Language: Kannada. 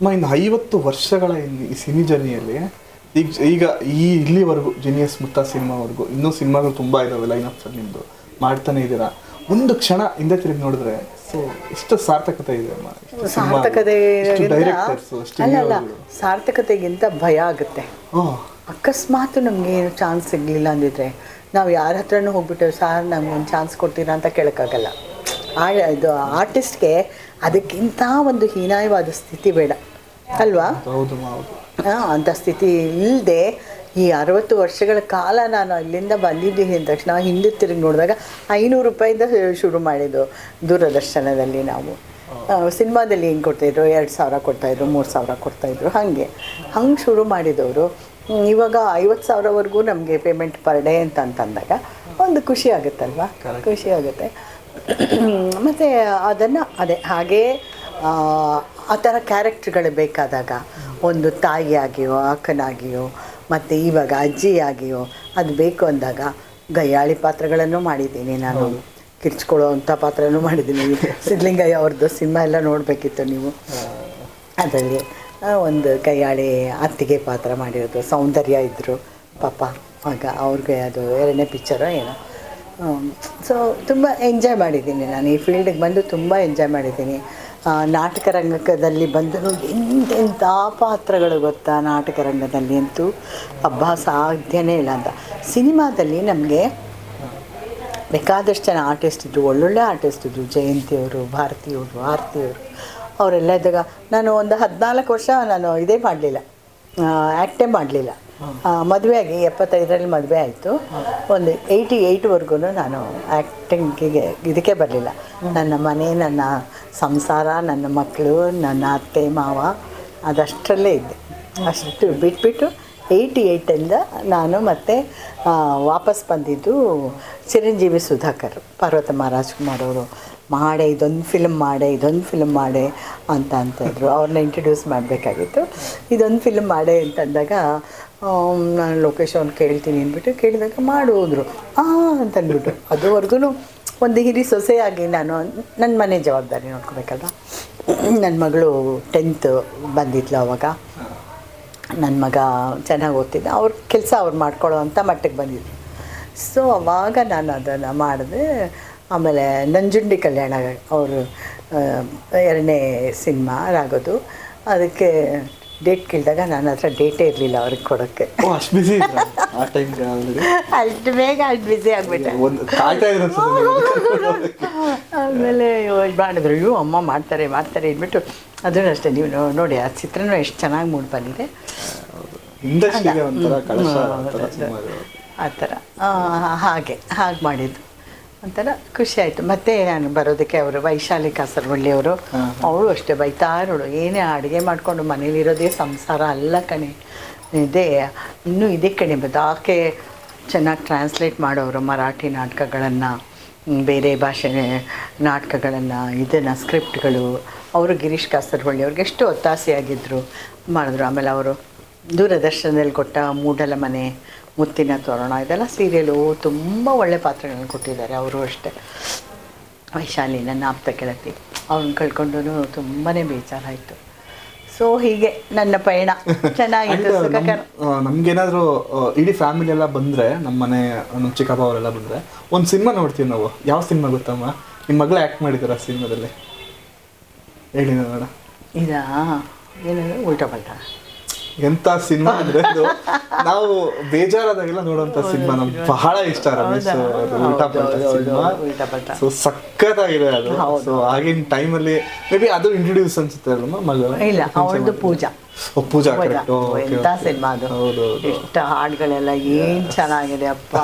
ಇನ್ನು ಐವತ್ತು ವರ್ಷಗಳ ಈ ಸಿನಿ ಜರ್ನಿಯಲ್ಲಿ ಈಗ ಈಗ ಈ ಇಲ್ಲಿವರೆಗೂ ಜಿನಿಯಸ್ ಮುತ್ತ ಸಿನಿಮಾವರೆಗೂ ಇನ್ನೂ ಸಿನಿಮಾಗಳು ತುಂಬಾ ಇದಾವೆ ಲೈನ್ ಅಲ್ಲಿ ನಿಮ್ಮದು ಮಾಡ್ತಾನೆ ಇದ್ದೀರಾ? ಒಂದು ಕ್ಷಣ ಹಿಂದೆ ತಿರುಗಿ ನೋಡಿದ್ರೆ ಸೊ ಎಷ್ಟು ಸಾರ್ಥಕತೆ ಇದೆ ಅಮ್ಮ ಸಾರ್ಥಕತೆ ಅಲ್ಲ ಸಾರ್ಥಕತೆಗಿಂತ ಭಯ ಆಗುತ್ತೆ. ಅಕಸ್ಮಾತ್ ನಮಗೆ ಏನು ಚಾನ್ಸ್ ಸಿಗ್ಲಿಲ್ಲ ಅಂದಿದ್ರೆ ನಾವು ಯಾರ ಹತ್ರನೂ ಹೋಗ್ಬಿಟ್ಟು ಸಾರ್ ನಮ್ಗೆ ಒಂದು ಚಾನ್ಸ್ ಕೊಡ್ತೀರಾ? ಅಂತ ಕೇಳೋಕ್ಕಾಗಲ್ಲ. ಆ ಇದು ಆರ್ಟಿಸ್ಟ್ಗೆ ಅದಕ್ಕಿಂತ ಒಂದು ಹೀನಾಯವಾದ ಸ್ಥಿತಿ ಬೇಡ. ಅಲ್ವಾ? ಹೌದು ಅಂತ ಹೌದು ಆ, ಅಂಥ ಸ್ಥಿತಿ ಇಲ್ಲದೆ ಈ ಅರವತ್ತು ವರ್ಷಗಳ ಕಾಲ ನಾನು ಅಲ್ಲಿಂದ ಬಂದಿದ್ದೀನಿ ಅಂದ ತಕ್ಷಣ ಹಿಂದೆ ತಿರುಗಿ ನೋಡಿದಾಗ ಐನೂರು ರೂಪಾಯಿಂದ ಶುರು ಮಾಡಿದ್ದು ದೂರದರ್ಶನದಲ್ಲಿ ನಾವು. ಸಿನಿಮಾದಲ್ಲಿ ಏನು ಕೊಡ್ತಾಯಿದ್ರು? ಎರಡು ಸಾವಿರ ಕೊಡ್ತಾಯಿದ್ರು ಮೂರು ಸಾವಿರ ಕೊಡ್ತಾಯಿದ್ರು ಹಾಗೆ. ಹಂಗೆ ಶುರು ಮಾಡಿದವರು. ಇವಾಗ ಐವತ್ತು ಸಾವಿರವರೆಗೂ ನಮಗೆ ಪೇಮೆಂಟ್ ಪರ್ ಡೇ ಅಂತ ಅಂತಂದಾಗ ಒಂದು ಖುಷಿ ಆಗುತ್ತಲ್ವಾ? ಖುಷಿ ಆಗುತ್ತೆ. ಮತ್ತು ಅದನ್ನು ಅದೇ ಹಾಗೇ ಆ, ಥರ ಕ್ಯಾರೆಕ್ಟ್ರ್ಗಳು ಬೇಕಾದಾಗ ಒಂದು ತಾಯಿಯಾಗಿಯೋ ಅಕ್ಕನಾಗಿಯೋ ಮತ್ತು ಇವಾಗ ಅಜ್ಜಿಯಾಗಿಯೋ ಅದು ಬೇಕು ಅಂದಾಗ ಗಯ್ಯಾಳಿ ಪಾತ್ರಗಳನ್ನು ಮಾಡಿದ್ದೀನಿ ನಾನು. ಕಿರ್ಚ್ಕೊಳ್ಳೋ ಅಂಥ ಪಾತ್ರನೂ ಮಾಡಿದ್ದೀನಿ. ಸಿದ್ಲಿಂಗಯ್ಯ ಅವ್ರದ್ದು ಸಿನಿಮಾ ಎಲ್ಲ ನೋಡಬೇಕಿತ್ತು ನೀವು. ಅದರಲ್ಲಿ ಒಂದು ಕೈಯಾಳಿ ಅತ್ತಿಗೆ ಪಾತ್ರ ಮಾಡಿರೋದು. ಸೌಂದರ್ಯ ಇದ್ದರು ಪಾಪ. ಆಗ ಅವ್ರಿಗೆ ಅದು ಎರಡನೇ ಪಿಕ್ಚರೋ ಏನೋ. ಸೊ ತುಂಬ ಎಂಜಾಯ್ ಮಾಡಿದ್ದೀನಿ ನಾನು ಈ ಫೀಲ್ಡಿಗೆ ಬಂದು ತುಂಬ ಎಂಜಾಯ್ ಮಾಡಿದ್ದೀನಿ. ನಾಟಕ ರಂಗದಲ್ಲಿ ಬಂದರೂ ಎಂತೆಂಥ ಪಾತ್ರಗಳು ಗೊತ್ತಾ ನಾಟಕ ರಂಗದಲ್ಲಿ ಅಂತೂ? ಹಬ್ಬ ಸಾಧ್ಯನೇ ಇಲ್ಲ ಅಂತ. ಸಿನಿಮಾದಲ್ಲಿ ನಮಗೆ ಬೇಕಾದಷ್ಟು ಜನ ಆರ್ಟಿಸ್ಟ್ ಇದ್ದರು ಒಳ್ಳೊಳ್ಳೆ ಆರ್ಟಿಸ್ಟ್ ಇದ್ದರು ಜಯಂತಿಯವರು ಭಾರತಿಯವರು ಆರತಿಯವರು ಅವರೆಲ್ಲ ಇದ್ದಾಗ ನಾನು ಒಂದು ಹದಿನಾಲ್ಕು ವರ್ಷ ನಾನು ಇದೇ ಮಾಡಲಿಲ್ಲ. ಆ್ಯಕ್ಟೇ ಮಾಡಲಿಲ್ಲ. ಮದುವೆಯಾಗಿ ಎಪ್ಪತ್ತೈದರಲ್ಲಿ ಮದುವೆ ಆಯಿತು. ಒಂದು ಏಯ್ಟಿ ಏಯ್ಟ್ವರೆಗೂ ನಾನು ಆ್ಯಕ್ಟಿಂಗಿಗೆ ಇದಕ್ಕೆ ಬರಲಿಲ್ಲ. ನನ್ನ ಮನೆ, ನನ್ನ ಸಂಸಾರ, ನನ್ನ ಮಕ್ಕಳು ನನ್ನ ಅತ್ತೆ, ಮಾವ ಅದಷ್ಟರಲ್ಲೇ ಇದ್ದೆ. ಅಷ್ಟು ಬಿಟ್ಬಿಟ್ಟು ಏಯ್ಟಿ ಏಯ್ಟಿಂದ ನಾನು ಮತ್ತೆ ವಾಪಸ್ ಬಂದಿದ್ದು ಚಿರಂಜೀವಿ ಸುಧಾಕರ್, ಪಾರ್ವತಮ್ಮ ರಾಜ್ಕುಮಾರ್ ಅವರು. ಮಾಡೆ, ಇದೊಂದು ಫಿಲ್ಮ್ ಮಾಡೆ, ಇದೊಂದು ಫಿಲ್ಮ್ ಮಾಡೆ ಅಂತ ಅಂತಿದ್ರು ಅವ್ರನ್ನ ಇಂಟ್ರಡ್ಯೂಸ್ ಮಾಡಬೇಕಾಗಿತ್ತು. ಇದೊಂದು ಫಿಲ್ಮ್ ಮಾಡೆ ಅಂತಂದಾಗ ನಾನು ಲೊಕೇಶನ್ ಅವ್ನು ಕೇಳ್ತೀನಿ ಅಂದ್ಬಿಟ್ಟು ಕೇಳಿದಾಗ ಮಾಡೋದ್ರು ಹಾಂ ಅಂತಂದ್ಬಿಟ್ಟು. ಅದುವರೆಗೂ ಒಂದು ಹಿರಿ ಸೊಸೆಯಾಗಿ ನಾನು ನನ್ನ ಮನೆ ಜವಾಬ್ದಾರಿ ನೋಡ್ಕೋಬೇಕಲ್ವ? ನನ್ನ ಮಗಳು ಟೆಂತ್ ಬಂದಿದ್ಲು ಅವಾಗ. ನನ್ನ ಮಗ ಚೆನ್ನಾಗಿ ಓದ್ತಿದ್ದ. ಅವ್ರ ಕೆಲಸ ಅವ್ರು ಮಾಡ್ಕೊಳ್ಳೋ ಅಂತ ಮಟ್ಟಿಗೆ ಬಂದಿದ್ರು ಸೊ ಅವಾಗ ನಾನು ಅದನ್ನು ಮಾಡಿದೆ. ಆಮೇಲೆ ನಂಜುಂಡಿ ಕಲ್ಯಾಣ ಅವರು ಎರಡನೇ ಸಿನಿಮಾ ಆಗೋದು. ಅದಕ್ಕೆ ಡೇಟ್ ಕೇಳಿದಾಗ ನನ್ನ ಹತ್ರ ಡೇಟೇ ಇರಲಿಲ್ಲ ಅವ್ರಿಗೆ ಕೊಡೋಕ್ಕೆ. ಅಷ್ಟು ಬೇಗ ಅಷ್ಟು ಬ್ಯುಸಿ ಆಗಿಬಿಟ್ಟೆ. ಆಮೇಲೆ ಮಾಡಿದ್ರು ಅಯ್ಯೋ ಅಮ್ಮ ಮಾಡ್ತಾರೆ ಮಾಡ್ತಾರೆ ಅಂದ್ಬಿಟ್ಟು ಅದನ್ನು ಅಷ್ಟೇ ನೀವು ನೋಡಿ ಆ ಚಿತ್ರನೂ ಎಷ್ಟು ಚೆನ್ನಾಗಿ ಮೂಡ್ ಬಂದಿದೆ. ಆ ಥರ. ಹಾಗೆ ಹಾಗೆ ಮಾಡಿದ್ದು. ಒಂಥರ ಖುಷಿ ಆಯಿತು. ಮತ್ತೆ ನಾನು ಬರೋದಕ್ಕೆ ಅವರು ವೈಶಾಲಿ ಕಾಸರವಳ್ಳಿಯವರು ಅವಳು ಅಷ್ಟೇ ಬೈತಾರಳು. ಏನೇ ಅಡುಗೆ ಮಾಡಿಕೊಂಡು ಮನೇಲಿರೋದೇ ಸಂಸಾರ ಅಲ್ಲ ಕಣೆ. ಇದೇ. ಇನ್ನೂ ಇದೇ ಕಣೆ. ಬದ್ದು ಆಕೆ ಚೆನ್ನಾಗಿ ಟ್ರಾನ್ಸ್ಲೇಟ್ ಮಾಡೋರು ಮರಾಠಿ ನಾಟಕಗಳನ್ನು ಬೇರೆ ಭಾಷೆ ನಾಟಕಗಳನ್ನು ಇದನ್ನು ಸ್ಕ್ರಿಪ್ಟ್ಗಳು ಅವರು ಗಿರೀಶ್ ಕಾಸರವಳ್ಳಿ ಅವ್ರಿಗೆ ಎಷ್ಟು ಒತ್ತಾಸೆಯಾಗಿದ್ದರು ಮಾಡಿದ್ರು. ಆಮೇಲೆ ಅವರು ದೂರದರ್ಶನದಲ್ಲಿ ಕೊಟ್ಟ ಮೂಡಲ ಮನೆ ಮುತ್ತಿನ ತೋರಣ ಇದೆಲ್ಲ ಸೀರಿಯಲು ತುಂಬ ಒಳ್ಳೆ ಪಾತ್ರಗಳನ್ನ ಕೊಟ್ಟಿದ್ದಾರೆ ಅವರು ಅಷ್ಟೇ. ವೈಶಾಲಿ ನನ್ನ ಆಪ್ತ ಗೆಳತಿ ಅವ್ರನ್ನ ಕಳ್ಕೊಂಡು ತುಂಬಾ ಬೇಜಾರಾಯಿತು. ಸೊ ಹೀಗೆ ನನ್ನ ಪಯಣ. ಚೆನ್ನಾಗಿತ್ತು ನಮ್ಗೇನಾದ್ರೂ ಇಡೀ ಫ್ಯಾಮಿಲಿ ಎಲ್ಲ ಬಂದ್ರೆ ನಮ್ಮ ಮನೆ ನಮ್ಮ ಚಿಕ್ಕಪ್ಪ ಅವರೆಲ್ಲ ಬಂದ್ರೆ ಒಂದು ಸಿನಿಮಾ ನೋಡ್ತೀವಿ ನಾವು. ಯಾವ ಸಿನಿಮಾ ಗೊತ್ತಮ್ಮ? ನಿಮ್ಮ ಮಗಳೇ ಆ್ಯಕ್ಟ್ ಮಾಡಿದಾರೆ ಆ ಸಿನಿಮಾದಲ್ಲಿ. ಹೇಳಿ ನೋಡೋಣ. ಇದಾ? ಏನೋ ಉಲ್ಟಾ ಪಲ್ಟಾ? ಎಂತ ಸಿನಿಮಾ ಅಂದ್ರೆ ಅದು ನಾವು ಬೇಜಾರಾದಾಗೆಲ್ಲ ನೋಡುವಂತ ಸಿನಿಮಾ ನಮ್ಗೆ ಬಹಳ ಇಷ್ಟ ರಮೇಶ್ ಊಟ ಸಿನಿಮಾ. ಸೊ ಸಖತ್ತಾಗಿದೆ ಅದು. ಸೊ ಆಗಿನ ಟೈಮಲ್ಲಿ ಮೇ ಬಿ ಅದು ಇಂಟ್ರೊಡ್ಯೂಸ್ ಅನ್ಸುತ್ತೆ ಅಲ್ವಾ ಮಗಳು ಇಲ್ಲ ಅವಳದು ಪೂಜಾ. ಪೂಜಾ ಎಂಥ ಸಿನಿಮಾ ಅದು? ಹೌದು ಇಷ್ಟ ಹಾಡುಗಳೆಲ್ಲ ಏನು ಚೆನ್ನಾಗಿದೆ ಅಪ್ಪ.